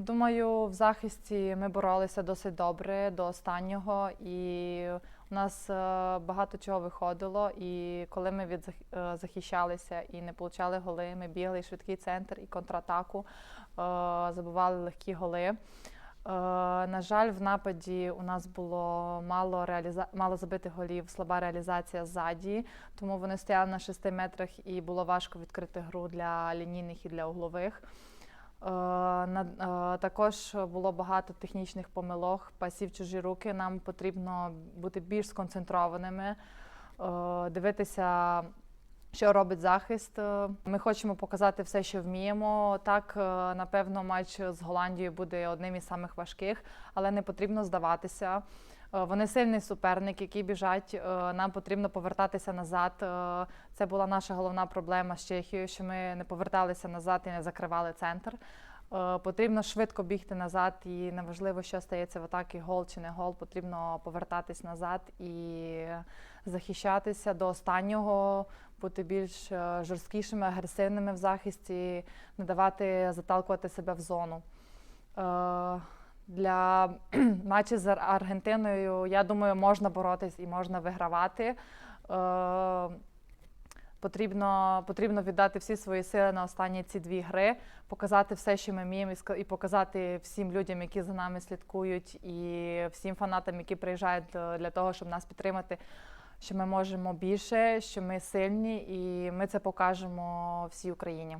Думаю, в захисті ми боролися досить добре до останнього, і у нас е, багато чого виходило. І коли ми від захищалися і не получали голи, ми бігли швидкий центр і контратаку, е, забивали легкі голи. Е, На жаль, в нападі у нас було мало реаліза... мало забитих голів, слаба реалізація ззаді, тому вони стояли на 6 метрах і було важко відкрити гру для лінійних і для углових. Е, на- е, Також було багато технічних помилок, пасів чужі руки. Нам потрібно бути більш сконцентрованими, е, дивитися, що робить захист. Е, Ми хочемо показати все, що вміємо. Так, е, напевно, матч з Голландією буде одним із самих важких, але не потрібно здаватися. Е, Вони сильний суперник, які біжать. Нам потрібно повертатися назад. Це була наша головна проблема з Чехією, що ми не поверталися назад і не закривали центр. Потрібно швидко бігти назад, і неважливо, що стається в атакі, гол чи не гол. Потрібно повертатись назад і захищатися до останнього, бути більш е, жорсткішими, агресивними в захисті, не давати заталкувати себе в зону. Е, Для матчів з Аргентиною, я думаю, можна боротись і можна вигравати. Е, Потрібно, потрібно віддати всі свої сили на останні ці дві гри, показати все, що ми вміємо, і показати всім людям, які за нами слідкують, і всім фанатам, які приїжджають для того, щоб нас підтримати, що ми можемо більше, що ми сильні, і ми це покажемо всій Україні.